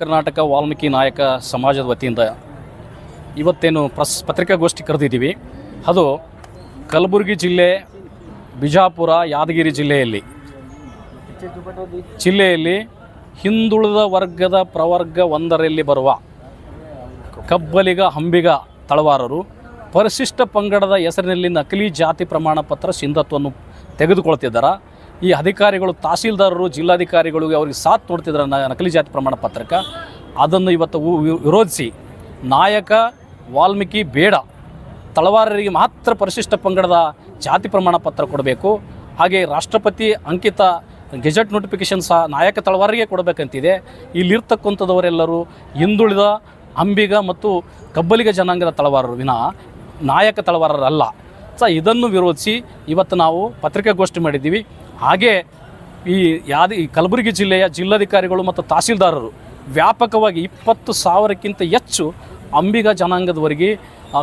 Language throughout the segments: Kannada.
ಕರ್ನಾಟಕ ವಾಲ್ಮೀಕಿ ನಾಯಕ ಸಮಾಜದ ವತಿಯಿಂದ ಇವತ್ತೇನು ಪ್ರಸ್ ಪತ್ರಿಕಾಗೋಷ್ಠಿ ಕರೆದಿದ್ದೀವಿ. ಅದು ಕಲಬುರಗಿ ಜಿಲ್ಲೆ, ಬಿಜಾಪುರ, ಯಾದಗಿರಿ ಜಿಲ್ಲೆಯಲ್ಲಿ. ಜಿಲ್ಲೆಯಲ್ಲಿ ಹಿಂದುಳಿದ ವರ್ಗದ ಪ್ರವರ್ಗ ಒಂದರಲ್ಲಿ ಬರುವ ಕಬ್ಬಲಿಗ, ಹಂಬಿಗ ತಳವಾರರು ಪರಿಶಿಷ್ಟ ಪಂಗಡದ ಹೆಸರಿನಲ್ಲಿ ನಕಲಿ ಜಾತಿ ಪ್ರಮಾಣ ಪತ್ರ ಸಿಂಧತ್ವವನ್ನು ತೆಗೆದುಕೊಳ್ತಿದ್ದಾರೆ? ಈ ಅಧಿಕಾರಿಗಳು, ತಹಸೀಲ್ದಾರರು, ಜಿಲ್ಲಾಧಿಕಾರಿಗಳು ಅವ್ರಿಗೆ ಸಾಥ್ ನೋಡ್ತಿದ್ದಾರೆ ನಕಲಿ ಜಾತಿ ಪ್ರಮಾಣ ಪತ್ರಕ್ಕೆ. ಅದನ್ನು ಇವತ್ತು ವಿರೋಧಿಸಿ ನಾಯಕ ವಾಲ್ಮೀಕಿ ಬೇಡ, ತಳವಾರರಿಗೆ ಮಾತ್ರ ಪರಿಶಿಷ್ಟ ಪಂಗಡದ ಜಾತಿ ಪ್ರಮಾಣ ಪತ್ರ ಕೊಡಬೇಕು. ಹಾಗೆ ರಾಷ್ಟ್ರಪತಿ ಅಂಕಿತ ಗೆಜೆಟ್ ನೋಟಿಫಿಕೇಶನ್ ಸಹ ನಾಯಕ ತಳವಾರಿಗೆ ಕೊಡಬೇಕಂತಿದೆ. ಇಲ್ಲಿರ್ತಕ್ಕಂಥದವರೆಲ್ಲರೂ ಹಿಂದುಳಿದ ಅಂಬಿಗ ಮತ್ತು ಕಬ್ಬಲಿಗ ಜನಾಂಗದ ತಳವಾರರು, ವಿನ ನಾಯಕ ತಳವಾರರಲ್ಲ. ಸ, ಇದನ್ನು ವಿರೋಧಿಸಿ ಇವತ್ತು ನಾವು ಪತ್ರಿಕಾಗೋಷ್ಠಿ ಮಾಡಿದ್ದೀವಿ. ಹಾಗೆ ಈ ಯಾದ ಈ ಕಲಬುರಗಿ ಜಿಲ್ಲೆಯ ಜಿಲ್ಲಾಧಿಕಾರಿಗಳು ಮತ್ತು ತಹಸೀಲ್ದಾರರು ವ್ಯಾಪಕವಾಗಿ ಇಪ್ಪತ್ತು ಸಾವಿರಕ್ಕಿಂತ ಹೆಚ್ಚು ಅಂಬಿಗ ಜನಾಂಗದವರಿಗೆ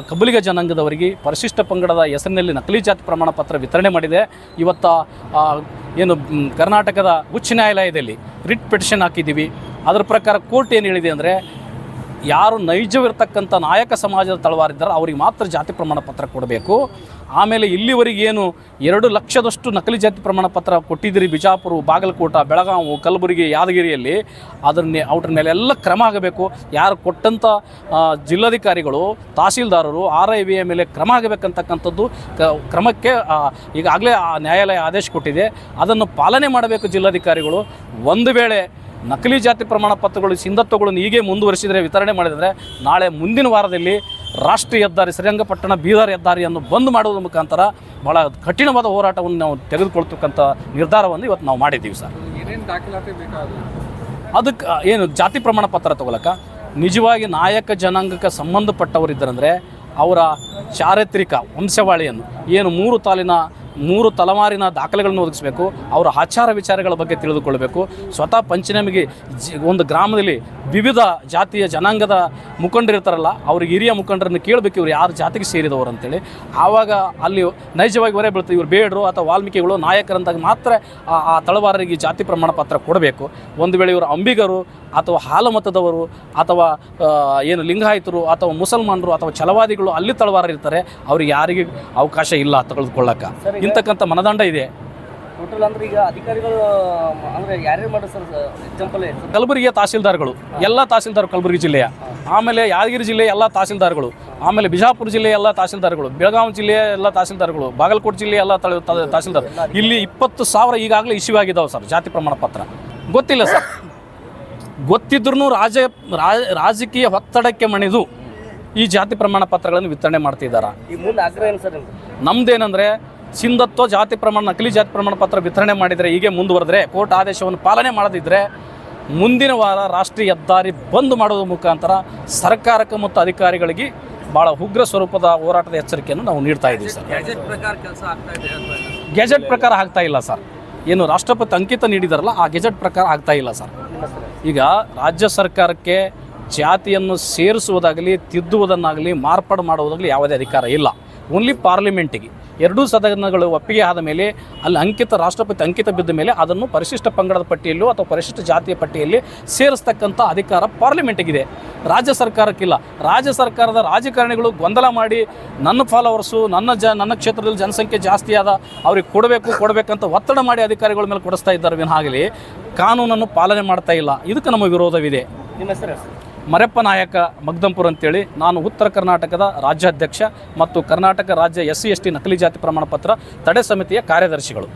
ಕಬಲಿಗ ಜನಾಂಗದವರಿಗೆ ಪರಿಶಿಷ್ಟ ಪಂಗಡದ ಹೆಸರಿನಲ್ಲಿ ನಕಲಿ ಜಾತಿ ಪ್ರಮಾಣ ಪತ್ರ ವಿತರಣೆ ಮಾಡಿದೆ. ಇವತ್ತ ಏನು ಕರ್ನಾಟಕದ ಉಚ್ಚ ನ್ಯಾಯಾಲಯದಲ್ಲಿ ರಿಟ್ ಪಿಟಿಷನ್ ಹಾಕಿದ್ದೀವಿ. ಅದರ ಪ್ರಕಾರ ಕೋರ್ಟ್ ಏನು ಹೇಳಿದೆ ಅಂದರೆ ಯಾರು ನೈಜವಿರ್ತಕ್ಕಂಥ ನಾಯಕ ಸಮಾಜದ ತಳವಾರಿದ್ದಾರೆ ಅವರಿಗೆ ಮಾತ್ರ ಜಾತಿ ಪ್ರಮಾಣ ಪತ್ರ ಕೊಡಬೇಕು. ಆಮೇಲೆ ಇಲ್ಲಿವರೆಗೆ ಏನು ಎರಡು ಲಕ್ಷದಷ್ಟು ನಕಲಿ ಜಾತಿ ಪ್ರಮಾಣ ಪತ್ರ ಕೊಟ್ಟಿದ್ದೀರಿ ಬಿಜಾಪುರ, ಬಾಗಲಕೋಟ ಬೆಳಗಾವಿ ಕಲಬುರಗಿ, ಯಾದಗಿರಿಯಲ್ಲಿ. ಅದನ್ನೇ ಅವ್ರ ಮೇಲೆ ಎಲ್ಲ ಕ್ರಮ ಆಗಬೇಕು. ಯಾರು ಕೊಟ್ಟಂಥ ಜಿಲ್ಲಾಧಿಕಾರಿಗಳು, ತಹಸೀಲ್ದಾರರು ಆರ್ ಐ ವಿಯ ಮೇಲೆ ಕ್ರಮ ಆಗಬೇಕಂತಕ್ಕಂಥದ್ದು ಕ್ರಮಕ್ಕೆ ಈಗಾಗಲೇ ನ್ಯಾಯಾಲಯ ಆದೇಶ ಕೊಟ್ಟಿದೆ. ಅದನ್ನು ಪಾಲನೆ ಮಾಡಬೇಕು ಜಿಲ್ಲಾಧಿಕಾರಿಗಳು. ಒಂದು ವೇಳೆ ನಕಲಿ ಜಾತಿ ಪ್ರಮಾಣ ಪತ್ರಗಳು ಸಿಂಧತ್ವಗಳನ್ನು ಹೀಗೆ ಮುಂದುವರಿಸಿದರೆ ವಿತರಣೆ ಮಾಡಿದರೆ ನಾಳೆ ಮುಂದಿನ ವಾರದಲ್ಲಿ ರಾಷ್ಟ್ರೀಯ ಹೆದ್ದಾರಿ ಶ್ರೀರಂಗಪಟ್ಟಣ ಬೀದರ್ ಹೆದ್ದಾರಿಯನ್ನು ಬಂದ್ ಮಾಡುವುದರ ಮುಖಾಂತರ ಭಾಳ ಕಠಿಣವಾದ ಹೋರಾಟವನ್ನು ನಾವು ತೆಗೆದುಕೊಳ್ತಕ್ಕಂಥ ನಿರ್ಧಾರವನ್ನು ಇವತ್ತು ನಾವು ಮಾಡಿದ್ದೀವಿ ಸರ್. ಏನೇನು ದಾಖಲಾತಿ ಬೇಕಾದ್ರು? ಅದಕ್ಕೆ ಏನು ಜಾತಿ ಪ್ರಮಾಣ ಪತ್ರ ತಗೊಳಕ? ನಿಜವಾಗಿ ನಾಯಕ ಜನಾಂಗಕ್ಕೆ ಸಂಬಂಧಪಟ್ಟವರಿದ್ದರಂದರೆ ಅವರ ಚಾರಿತ್ರಿಕ ವಂಶವಾಳಿಯನ್ನು ಏನು ಮೂರು ತಾಲಿನ ಮೂರು ತಲೆಮಾರಿನ ದಾಖಲೆಗಳನ್ನು ಒದಗಿಸಬೇಕು ಅವರ ಆಚಾರ ವಿಚಾರಗಳ ಬಗ್ಗೆ ತಿಳಿದುಕೊಳ್ಳಬೇಕು. ಸ್ವತಃ ಪಂಚನಮಿಗೆ ಒಂದು ಗ್ರಾಮದಲ್ಲಿ ವಿವಿಧ ಜಾತಿಯ ಜನಾಂಗದ ಮುಖಂಡರಿರ್ತಾರಲ್ಲ ಅವ್ರಿಗೆ ಹಿರಿಯ ಮುಖಂಡರನ್ನು ಕೇಳಬೇಕು ಇವ್ರು ಯಾರು ಜಾತಿಗೆ ಸೇರಿದವರು ಅಂತೇಳಿ. ಆವಾಗ ಅಲ್ಲಿ ನೈಜವಾಗಿ ಹೊರೆ ಬೀಳ್ತದೆ ಇವ್ರು ಬೇಡರು ಅಥವಾ ವಾಲ್ಮೀಕಿಗಳು ನಾಯಕರಂದಾಗ ಮಾತ್ರ ಆ- ಆ ತಳವಾರರಿಗೆ ಜಾತಿ ಪ್ರಮಾಣ ಪತ್ರ ಕೊಡಬೇಕು. ಒಂದು ವೇಳೆ ಇವರು ಅಂಬಿಗರು ಅಥವಾ ಹಾಲಮತದವರು ಅಥವಾ ಏನು ಲಿಂಗಾಯಿತರು ಅಥವಾ ಮುಸಲ್ಮಾನರು ಅಥವಾ ಛಲವಾದಿಗಳು ಅಲ್ಲಿ ತಳವಾರ ಇರ್ತಾರೆ ಅವ್ರಿಗೆ ಯಾರಿಗೆ ಅವಕಾಶ ಇಲ್ಲ ತೆಗೆದುಕೊಳ್ಳೋಕೆ. ಇಂತಕ್ಕಂಥ ಮನದಂಡ ಇದೆ. ಟೋಟಲ್ ಅಂದ್ರೆ ಈಗ ಅಧಿಕಾರಿಗಳು ಅಂದ್ರೆ ಯಾರ್ಯಾರು ಸರ್ ಎಕ್ಸಾಂಪಲ್ ಕಲಬುರಗಿಯ ತಹಸೀಲ್ದಾರ್ಗಳು ಎಲ್ಲ ತಹಸೀಲ್ದಾರ್ ಕಲಬುರಗಿ ಜಿಲ್ಲೆಯ. ಆಮೇಲೆ ಯಾದಗಿರಿ ಜಿಲ್ಲೆಯ ಎಲ್ಲ ತಹಸೀಲ್ದಾರ್ಗಳು ಆಮೇಲೆ ಬಿಜಾಪುರ ಜಿಲ್ಲೆಯ ಎಲ್ಲ ತಹಸೀಲ್ದಾರ್ಗಳು ಬೆಳಗಾವಿ ಜಿಲ್ಲೆಯ ಎಲ್ಲ ತಹಸೀಲ್ದಾರ್ಗಳು ಬಾಗಲಕೋಟೆ ಜಿಲ್ಲೆಯ ಎಲ್ಲ ತಹಸೀಲ್ದಾರ್. ಇಲ್ಲಿ ಇಪ್ಪತ್ತು ಸಾವಿರ ಈಗಾಗಲೇ ಇಶ್ಯೂ ಆಗಿದ್ದಾವೆ ಸರ್ ಜಾತಿ ಪ್ರಮಾಣ ಪತ್ರ. ಗೊತ್ತಿಲ್ಲ ಸರ್. ಗೊತ್ತಿದ್ರೂ ರಾಜ ರಾಜ- ರಾಜಕೀಯ ಒತ್ತಡಕ್ಕೆ ಮಣಿದು ಈ ಜಾತಿ ಪ್ರಮಾಣ ಪತ್ರಗಳನ್ನು ವಿತರಣೆ ಮಾಡ್ತಿದ್ದಾರೆ? ಈ ಮುಂದೆ ಆಗ್ರಹ ಏನು ಸರ್ ನಿಮ್ದು? ನಮ್ದೇನೆಂದರೆ ಸಿಂಧತ್ವ ಜಾತಿ ಪ್ರಮಾಣ ನಕಲಿ ಜಾತಿ ಪ್ರಮಾಣ ಪತ್ರ ವಿತರಣೆ ಮಾಡಿದರೆ ಹೀಗೆ ಮುಂದುವರೆದ್ರೆ ಕೋರ್ಟ್ ಆದೇಶವನ್ನು ಪಾಲನೆ ಮಾಡದಿದ್ದರೆ ಮುಂದಿನ ವಾರ ರಾಷ್ಟ್ರೀಯ ಹೆದ್ದಾರಿ ಬಂದ್ ಮಾಡೋದ್ರ ಮುಖಾಂತರ ಸರ್ಕಾರಕ್ಕೆ ಮತ್ತು ಅಧಿಕಾರಿಗಳಿಗೆ ಭಾಳ ಉಗ್ರ ಸ್ವರೂಪದ ಹೋರಾಟದ ಎಚ್ಚರಿಕೆಯನ್ನು ನಾವು ನೀಡ್ತಾ ಇದ್ದೀವಿ ಸರ್. ಗೆಜೆಟ್ ಪ್ರಕಾರ ಆಗ್ತಾ ಇಲ್ಲ ಸರ್. ಏನು ರಾಷ್ಟ್ರಪತಿ ಅಂಕಿತ ನೀಡಿದಾರಲ್ಲ ಆ ಗೆಜೆಟ್ ಪ್ರಕಾರ ಆಗ್ತಾ ಇಲ್ಲ ಸರ್. ಈಗ ರಾಜ್ಯ ಸರ್ಕಾರಕ್ಕೆ ಜಾತಿಯನ್ನು ಸೇರಿಸುವುದಾಗಲಿ ತಿದ್ದುವುದನ್ನಾಗಲಿ ಮಾರ್ಪಾಡು ಮಾಡುವುದಾಗಲಿ ಯಾವುದೇ ಅಧಿಕಾರ ಇಲ್ಲ. ಓನ್ಲಿ ಪಾರ್ಲಿಮೆಂಟಿಗೆ ಎರಡೂ ಸದನಗಳು ಒಪ್ಪಿಗೆ ಆದ ಮೇಲೆ, ಅಲ್ಲಿ ಅಂಕಿತ, ರಾಷ್ಟ್ರಪತಿ ಅಂಕಿತ ಬಿದ್ದ ಮೇಲೆ ಅದನ್ನು ಪರಿಶಿಷ್ಟ ಪಂಗಡದ ಪಟ್ಟಿಯಲ್ಲೂ ಅಥವಾ ಪರಿಶಿಷ್ಟ ಜಾತಿಯ ಪಟ್ಟಿಯಲ್ಲಿ ಸೇರಿಸ್ತಕ್ಕಂಥ ಅಧಿಕಾರ ಪಾರ್ಲಿಮೆಂಟ್ಗಿದೆ. ರಾಜ್ಯ ಸರ್ಕಾರಕ್ಕಿಲ್ಲ. ರಾಜ್ಯ ಸರ್ಕಾರದ ರಾಜಕಾರಣಿಗಳು ಗೊಂದಲ ಮಾಡಿ ನನ್ನ ಫಾಲೋವರ್ಸು ನನ್ನ ಜ, ನನ್ನ ಕ್ಷೇತ್ರದಲ್ಲಿ ಜನಸಂಖ್ಯೆ ಜಾಸ್ತಿ ಆದ, ಅವ್ರಿಗೆ ಕೊಡಬೇಕು, ಕೊಡಬೇಕಂತ ಒತ್ತಡ ಮಾಡಿ ಅಧಿಕಾರಿಗಳ ಮೇಲೆ ಕೊಡಿಸ್ತಾ ಇದ್ದಾರೆ ವಿನಾಗಲಿ ಕಾನೂನನ್ನು ಪಾಲನೆ ಮಾಡ್ತಾ ಇಲ್ಲ. ಇದಕ್ಕೆ ನಮ್ಮ ವಿರೋಧವಿದೆ. ನಿಮ್ಮ ಹೆಸರು? ಮರೆಪ್ಪ ನಾಯಕ ಮಗ್ದಂಪುರ್ ಅಂತೇಳಿ ನಾನು ಉತ್ತರ ಕರ್ನಾಟಕದ ರಾಜ್ಯಾಧ್ಯಕ್ಷ ಮತ್ತು ಕರ್ನಾಟಕ ರಾಜ್ಯ ಎಸ್ ಸಿ ಎಸ್ ಟಿ ನಕಲಿ ಜಾತಿ ಪ್ರಮಾಣ ಪತ್ರ ತಡೆ ಸಮಿತಿಯ ಕಾರ್ಯದರ್ಶಿಗಳು.